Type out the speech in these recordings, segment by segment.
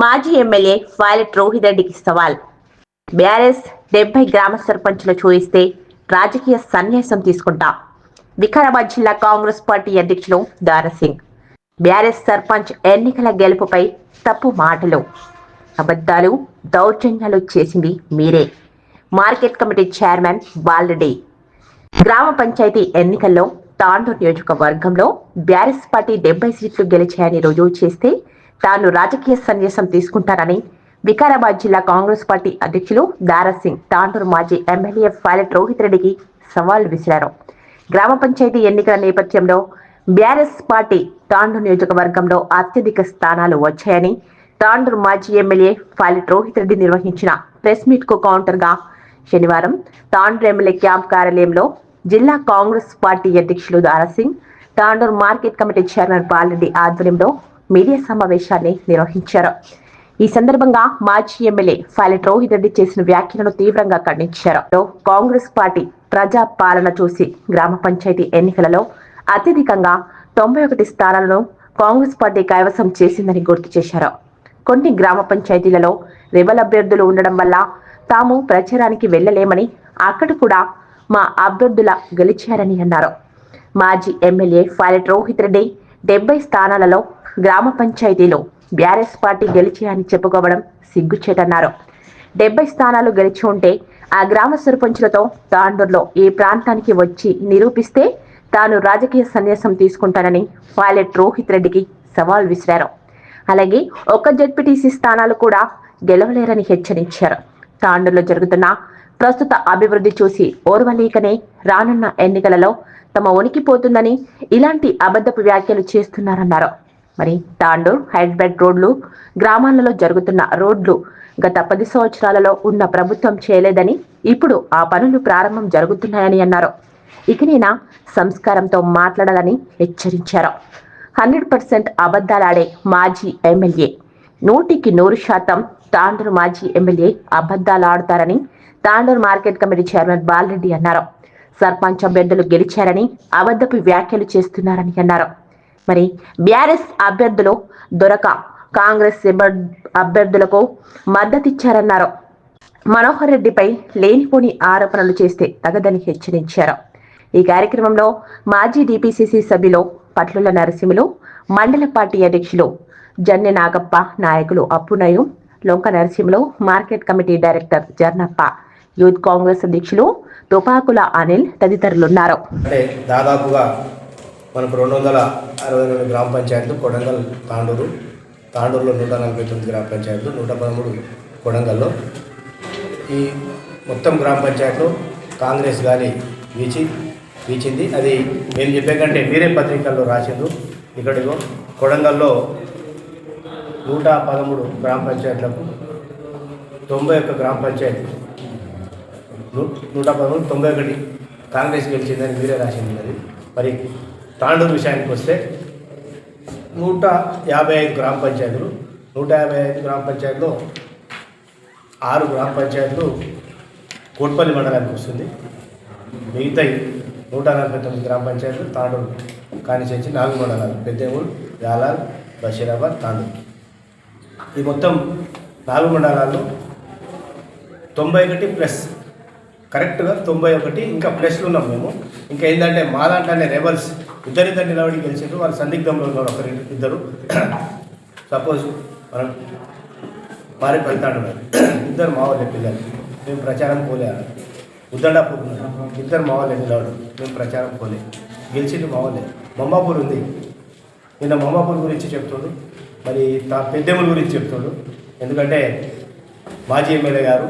మాజీ MLA pilot Rohit రెడ్డికి సవాల్. బీఆర్ఎస్ డెబ్బై గ్రామ సర్పంచ్లు చూయిస్తే రాజకీయ సన్యాసం తీసుకుంటా. వికారాబాద్ జిల్లా కాంగ్రెస్ పార్టీ అధ్యక్షులు దారాసింగ్ బీఆర్ఎస్ సర్పంచ్ ఎన్నికల గెలుపుపై తప్పు మాటలు. అబద్ధాలు దౌర్జన్యాలు చేసింది మీరే. Market committee chairman Bala Reddy. గ్రామ పంచాయతీ ఎన్నికల్లో తాండూరు నియోజకవర్గంలో బీఆర్ఎస్ పార్టీ డెబ్బై సీట్లు గెలిచాయని రుజువు చేస్తే తాను రాజకీయ సన్యాసం తీసుకుంటానని వికారాబాద్ జిల్లా కాంగ్రెస్ పార్టీ అధ్యక్షులు దారాసింగ్ తాండూరు మాజీ ఎమ్మెల్యే పైలట్ రోహిత్ రెడ్డికి సవాల్ విసిరారు. గ్రామ పంచాయతీ ఎన్నికల నేపథ్యంలో బీఆర్ఎస్ పార్టీ తాండూరు నియోజకవర్గంలో అత్యధిక స్థానాలు వచ్చాయని తాండూరు మాజీ ఎమ్మెల్యే పైలట్ రోహిత్ రెడ్డి నిర్వహించిన ప్రెస్ మీట్కు కౌంటర్గా శనివారం తాండూరు ఎమ్మెల్యే క్యాంప్ కార్యాలయంలో జిల్లా కాంగ్రెస్ పార్టీ అధ్యక్షులు Dara Singh Tandur market committee chairman Pala Reddy ఆధ్వర్యంలో మీడియా సమావేశాన్ని నిర్వహించారు. ఈ సందర్భంగా మాజీ ఎమ్మెల్యే పైలట్ రోహిత్ రెడ్డి చేసిన వ్యాఖ్యలను తీవ్రంగా ఖండించారు. కాంగ్రెస్ పార్టీ ప్రజా పాలన చూసి గ్రామ పంచాయతీ ఎన్నికలలో అత్యధికంగా తొంభై ఒకటి స్థానాలను కాంగ్రెస్ పార్టీ కైవసం చేసిందని గుర్తు చేశారు. కొన్ని గ్రామ పంచాయతీలలో రెబల్ అభ్యర్థులు ఉండడం వల్ల తాము ప్రచారానికి వెళ్ళలేమని అక్కడ కూడా మా అభ్యర్థుల గెలిచారని అన్నారు. మాజీ ఎమ్మెల్యే పైలట్ రోహిత్ రెడ్డి డెబ్బై స్థానాలలో గ్రామ పంచాయతీలో బీఆర్ఎస్ పార్టీ గెలిచి అని చెప్పుకోవడం సిగ్గుచేటన్నారు. డెబ్బై స్థానాలు గెలిచి ఉంటే ఆ గ్రామ సర్పంచులతో తాండూరులో ఈ ప్రాంతానికి వచ్చి నిరూపిస్తే తాను రాజకీయ సన్యాసం తీసుకుంటానని పైలట్ రోహిత్ రెడ్డికి సవాల్ విసిరారు. అలాగే ఒక్క జడ్పీటీసీ స్థానాలు కూడా గెలవలేరని హెచ్చరించారు. తాండూరులో జరుగుతున్న ప్రస్తుత అభివృద్ధి చూసి ఓర్వలేకనే రానున్న ఎన్నికలలో తమ ఉనికి పోతుందని ఇలాంటి అబద్ధపు వ్యాఖ్యలు చేస్తున్నారన్నారు. మరి తాండూర్ హైదరాబాద్ రోడ్లు గ్రామాలలో జరుగుతున్న రోడ్లు గత పది సంవత్సరాలలో ఉన్న ప్రభుత్వం చేయలేదని ఇప్పుడు ఆ పనులు ప్రారంభం జరుగుతున్నాయని అన్నారు. ఇకనైనా సంస్కారంతో మాట్లాడాలని హెచ్చరించారు. హండ్రెడ్ పర్సెంట్ అబద్ధాలాడే మాజీ ఎమ్మెల్యే నూటికి నూరు శాతం తాండూరు మాజీ ఎమ్మెల్యే అబద్ధాలు ఆడుతారని Tandur market committee chairman Bala Reddy అన్నారు. సర్పంచ్ అభ్యర్థులు గెలిచారని అబద్ధపు వ్యాఖ్యలు చేస్తున్నారని అన్నారు. మరి బీఆర్ఎస్ అభ్యర్థులు దొరక కాంగ్రెస్ అభ్యర్థులకు మద్దతిచ్చారన్నారు మనోహర్ రెడ్డిపై లేనిపోని ఆరోపణలు చేస్తే తగదని హెచ్చరించారు. ఈ కార్యక్రమంలో మాజీ డిపిసిసి సభ్యులు పట్లుల నరసింహులు మండల పార్టీ అధ్యక్షులు జన్నె నాగప్ప నాయకులు అప్పునయం Lonka Narasimhulu market committee director Jarnappa youth Congress అధ్యక్షులు తుపాకుల అనిల్ తదితరులున్నారు. దాదాపుగా మనకు రెండు వందల అరవై రెండు గ్రామ పంచాయతీలు కొడంగల్ తాండూరు. తాండూరులో నూట నలభై తొమ్మిది గ్రామ పంచాయతీలు నూట పదమూడు కొడంగల్లో. ఈ మొత్తం గ్రామ పంచాయతీలో కాంగ్రెస్ గాలి వీచి వీచింది. అది నేను చెప్పే కంటే మీరే పత్రికల్లో రాసిండు ఇక్కడికో కొడంగల్లో నూట పదమూడు గ్రామ పంచాయతీలకు తొంభై ఒక్క గ్రామ పంచాయతీ. నూ- నూట పదమూడు తొంభై ఒకటి కాంగ్రెస్ గెలిచిందని మీరే రాసింది అది. మరి తాండూరు విషయానికి వస్తే నూట యాభై ఐదు గ్రామ పంచాయతీలు నూట యాభై ఐదు గ్రామ పంచాయతీలో ఆరు గ్రామ పంచాయతీలు కోట్పల్లి మండలానికి వస్తుంది. మిగతా నూట నలభై తొమ్మిది గ్రామ పంచాయతీలు తాండూరు కానిచేసి నాలుగు మండలాలు పెద్దేమూరు యాలాల్ బషీరాబాద్ తాండూరు. ఈ మొత్తం నాలుగు మండలాల్లో తొంభై ఒకటి ప్లస్ కరెక్ట్గా తొంభై ఒకటి ఇంకా ప్లస్లు ఉన్నాం మేము. ఇంకా ఏంటంటే మా దాంట్లోనే రెబల్స్ ఇద్దరిద్దరు నిలబడి గెలిచారు. వాళ్ళు సందిగ్ధంలో ఉన్నారు ఒకరి ఇద్దరు. సపోజ్ మనం మారి ఫలితాడు ఇద్దరు మా పిల్లలు మేము ప్రచారం పోలే ఉద్దడా ఉద్దండాపూర్ ఇద్దరు మా వాళ్ళే నిలబడు మేము ప్రచారం పోలే. గెలిచింది మా వాళ్ళే మమ్మాపూర్ ఉంది. నిన్న మమ్మాపూర్ గురించి చెప్తాడు. మరి తా పెద్దెమ్మల గురించి చెప్తాడు. ఎందుకంటే మాజీ ఎమ్మెల్యే గారు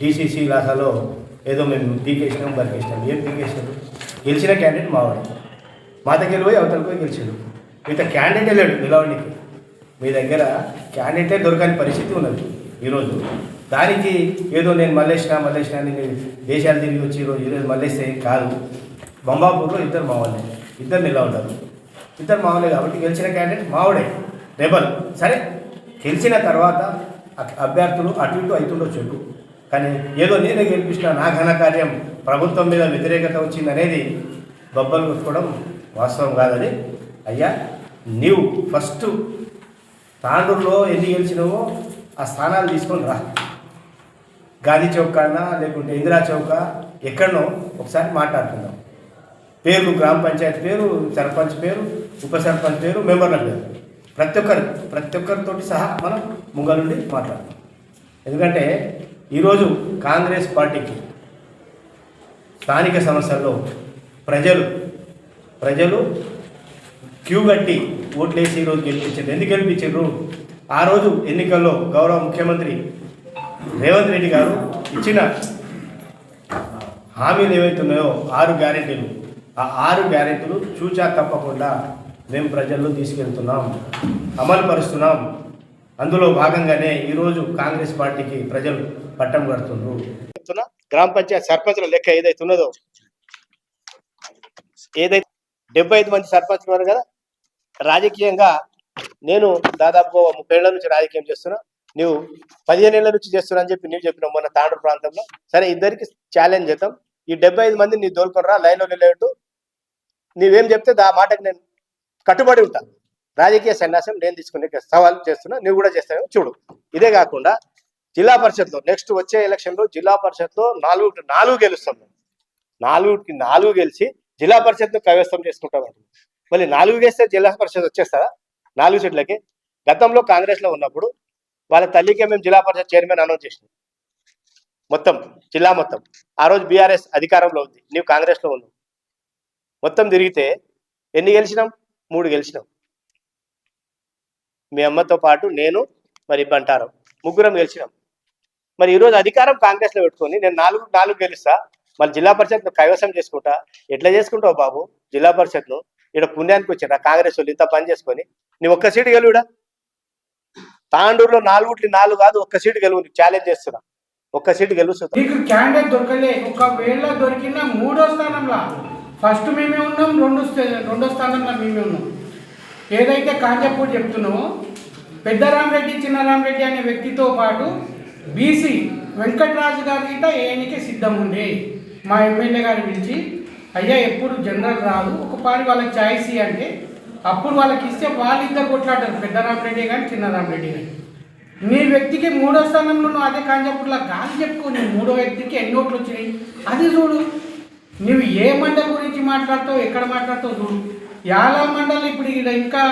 డీసీసీ లాసాలో ఏదో మేము పీకేసినాం బరికేసినాం. ఏం పీకేసినాం గెలిచిన క్యాండిడేట్ మావాడు. మా దగ్గర పోయి అవతల పోయి గెలిచాడు. మిగతా క్యాండిడేట్ వెళ్ళాడు నిలవడానికి. మీ దగ్గర క్యాండిడేటే దొరకని పరిస్థితి ఉన్నది. ఈరోజు దానికి ఏదో నేను మల్లేసినా మల్లేసినా నేను దేశాలు తిరిగి వచ్చి ఈరోజు ఈరోజు మల్లేస్తే కాదు. బొంబాపూర్లో ఇద్దరు మావాళ్ళే ఇద్దరు నిలబడ్డారు. ఇద్దరు మావాళ్ళే కాబట్టి గెలిచిన క్యాండిడేట్ మావాడే. రెబల్. సరే గెలిచిన తర్వాత అభ్యర్థులు అటు ఇటు అవుతుండొచ్చు ఎక్కువ కానీ ఏదో నేనే గెలిపించిన నా ఘన కార్యం ప్రభుత్వం మీద వ్యతిరేకత వచ్చింది అనేది బొబ్బలు కొట్టుకోవడం వాస్తవం కాదని అయ్యా నీవు ఫస్ట్ తాండూరులో ఎన్ని గెలిచినావో ఆ స్థానాలు తీసుకొని రా. గాంధీ చౌక్ అన్నా లేకుంటే ఇందిరా చౌక ఎక్కడనో ఒకసారి మాట్లాడుకుందాం. పేరు గ్రామ పంచాయతీ పేరు సర్పంచ్ పేరు ఉప సర్పంచ్ పేరు మెంబర్ల పేరు. ప్రతి ఒక్కరు ప్రతి ఒక్కరితోటి సహా మనం ముంగలుండి మాట్లాడదాం ఎందుకంటే ఈరోజు కాంగ్రెస్ పార్టీకి స్థానిక సమస్యల్లో ప్రజలు ప్రజలు క్యూ కట్టి ఓట్లేసి ఈరోజు గెలిపించారు. ఎందుకు గెలిపించారు? ఆ రోజు ఎన్నికల్లో గౌరవ ముఖ్యమంత్రి రేవంత్ రెడ్డి గారు ఇచ్చిన హామీలు ఏవైతున్నాయో ఆరు గ్యారెంటీలు. ఆ ఆరు గ్యారెంటీలు చూచా తప్పకుండా మేము ప్రజల్లో తీసుకెళ్తున్నాం అమలు పరుస్తున్నాం. అందులో భాగంగానే ఈరోజు కాంగ్రెస్ పార్టీకి ప్రజలు పట్టం కడుతున్నారు. గ్రామ పంచాయతీ సర్పంచుల లెక్క ఏదైతే ఉన్నదో ఏదైతే డెబ్బై ఐదు మంది సర్పంచ్లు ఉన్నారు కదా. రాజకీయంగా నేను దాదాపు ముప్పై ఏళ్ళ నుంచి రాజకీయం చేస్తున్నా. నువ్వు పదిహేను ఏళ్ళ నుంచి చేస్తున్నా అని చెప్పి నువ్వు చెప్పినావు మొన్న తాండూరు ప్రాంతంలో. సరే ఇద్దరికి ఛాలెంజ్ చేద్దాం. ఈ డెబ్బై ఐదు మంది నీ దోలుకొని లైన్లో నిలబెట్టు. నీవేం చెప్తే ఆ మాటకి నేను కట్టుబడి ఉంటా. రాజకీయ సన్యాసం నేను తీసుకునే సవాల్ చేస్తున్నా నువ్వు కూడా చేస్తావు చూడు. ఇదే కాకుండా జిల్లా పరిషత్లో నెక్స్ట్ వచ్చే ఎలక్షన్లో జిల్లా పరిషత్లో నాలుగు నాలుగు గెలుస్తాం నాలుగుకి నాలుగు గెలిచి జిల్లా పరిషత్ను కైవసం చేసుకుంటాం మళ్ళీ నాలుగు వేస్తే జిల్లా పరిషత్ వచ్చేస్తారా? నాలుగు సీట్లకి. గతంలో కాంగ్రెస్లో ఉన్నప్పుడు వాళ్ళ తల్లికే మేము జిల్లా పరిషత్ చైర్మన్ అనౌన్స్ చేసినాం. మొత్తం జిల్లా మొత్తం. ఆ రోజు బీఆర్ఎస్ అధికారంలో ఉంది. నీవు కాంగ్రెస్లో ఉన్నావు. మొత్తం తిరిగితే ఎన్ని గెలిచినాం? మూడు గెలిచినాం. మీ అమ్మతో పాటు నేను మరి బంటారం ముగ్గురం గెలిచినాం. మరి ఈరోజు అధికారం కాంగ్రెస్లో పెట్టుకొని నేను నాలుగు నాలుగు గెలుస్తా? మళ్ళీ జిల్లా పరిషత్ను కైవసం చేసుకుంటా. ఎట్లా చేసుకుంటావు బాబు? జిల్లా పరిషత్ను ఇక్కడ పుణ్యానికి వచ్చిన కాంగ్రెస్ వాళ్ళు ఇంత పని చేసుకొని. నీ ఒక్క సీటు గెలువుడా తాండూరులో నాలుగుట్లు నాలుగు కాదు ఒక్క సీటు గెలువు ఛాలెంజ్ చేస్తున్నా. ఒక్క సీటు గెలుస్తున్నా. నీకు క్యాండిడేట్ దొరకలే. ఒకవేళ దొరికిన మూడో స్థానంలో. ఫస్ట్ మేమే ఉన్నాం రెండు రెండో స్థానంలో మేమే ఉన్నాం. ఏదైతే కాంజపూర్ చెప్తున్నామో పెద్దరామరెడ్డి చిన్నరామరెడ్డి అనే వ్యక్తితో పాటు బీసీ వెంకటరాజు గారి కింద ఏనికి సిద్ధం ఉండే. మా ఎమ్మెల్యే గారు పిలిచి అయ్యా ఎప్పుడు జనరల్ రాదు ఒకసారి వాళ్ళకి ఛాయిస్ అంటే అప్పుడు వాళ్ళకి ఇస్తే వాళ్ళు వాళ్ళిద్దరు పెద్ద పెద్దరామరెడ్డి కానీ చిన్నరామరెడ్డి కానీ నీ వ్యక్తికి మూడో స్థానంలో నువ్వు అదే కాంజాపూర్లో కాదు చెప్పుకో నీ మూడో వ్యక్తికి ఎన్ని ఓట్లు వచ్చినాయి. అది చూడు. నువ్వు ఏ మండలి గురించి మాట్లాడతావు ఎక్కడ మాట్లాడతావు చూడు. యాలా మండలి ఇప్పుడు ఇక్కడ ఇంకా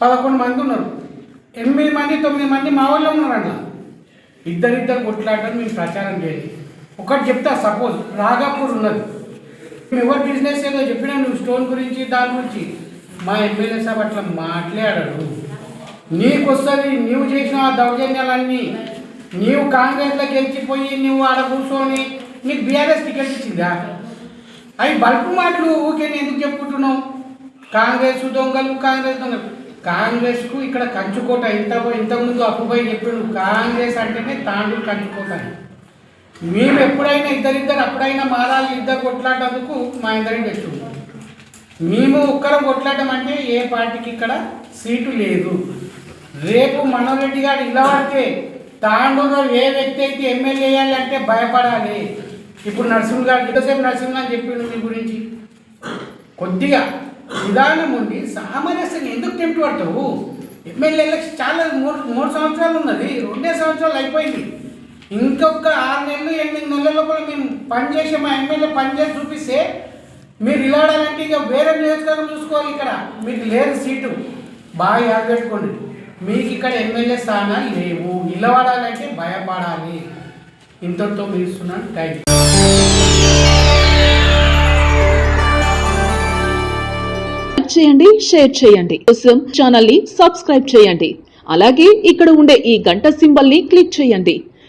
పదకొండు మంది ఉన్నారు. ఎనిమిది మంది తొమ్మిది మంది మా వాళ్ళు ఉన్నారు అట్లా ఇద్దరిద్దరు కొట్లాడటం మేము ప్రచారం చేయలేదు. ఒకటి చెప్తా సపోజ్ రాగాపూర్ ఉన్నది. ఎవరు బిజినెస్ ఏదో చెప్పినా నువ్వు స్టోన్ గురించి దాని గురించి మా ఎమ్మెల్యే సాబ్ అట్లా మాట్లాడాడు. నీకు వస్తుంది నీవు చేసిన ఆ దౌర్జన్యాలన్నీ నీవు కాంగ్రెస్లో గెలిచిపోయి నువ్వు ఆడ కూర్చొని నీకు బీఆర్ఎస్ టికెట్ ఇచ్చిందా? అవి బల్పు మాటలు ఊకే నేను ఎందుకు చెప్పుకుంటున్నావు? కాంగ్రెస్ దొంగలు కాంగ్రెస్ దొంగలు. కాంగ్రెస్కు ఇక్కడ కంచుకోట ఇంత ఇంతకుముందు అప్పుపై చెప్పిండు కాంగ్రెస్ అంటేనే తాండూరు కంచుకోట మేము ఎప్పుడైనా ఇద్దరిద్దరు అప్పుడైనా మారాలి ఇద్దరు కొట్లాడేందుకు మా ఇద్దరిని బెస్ట్ మేము ఒక్కరం కొట్లాడటం అంటే ఏ పార్టీకి ఇక్కడ సీటు లేదు. రేపు మనోహర్ రెడ్డి గారు ఇలా పడితే తాండూరులో ఏ వ్యక్తి అయితే ఎమ్మెల్యే వేయాలంటే భయపడాలి. ఇప్పుడు నరసింహ గారు ఇంతసేపు నరసింహ అని చెప్పిండు మీ గురించి? కొద్దిగా విధానం ఉంది సామరస్యం ఎందుకు టెంప్ట్ పడతావు? ఎమ్మెల్యే ఎలక్షన్ చాలా మూడు మూడు సంవత్సరాలు ఉన్నది రెండే సంవత్సరాలు అయిపోయింది. ఇంకొక ఆరు నెలలు ఎనిమిది నెలల లోపల మేము పనిచేసే మా ఎమ్మెల్యే పనిచేసి చూపిస్తే మీరు ఇలాడాలంటే ఇక వేరే నియోజకవర్గం చూసుకోవాలి ఇక్కడ. మీకు లేదు సీటు. బాగా యాడ్ పెట్టుకోండి. మీకు ఇక్కడ ఎమ్మెల్యే స్థానాలు లేవు. నిలబడాలంటే భయపడాలి. ఇంతటితో ముగిస్తున్నాను. థ్యాంక్ యూ చేయండి షేర్ చేయండి. కోసం ఛానల్ని సబ్స్క్రైబ్ చేయండి. అలాగే ఇక్కడ ఉండే ఈ గంట సింబల్ని క్లిక్ చేయండి.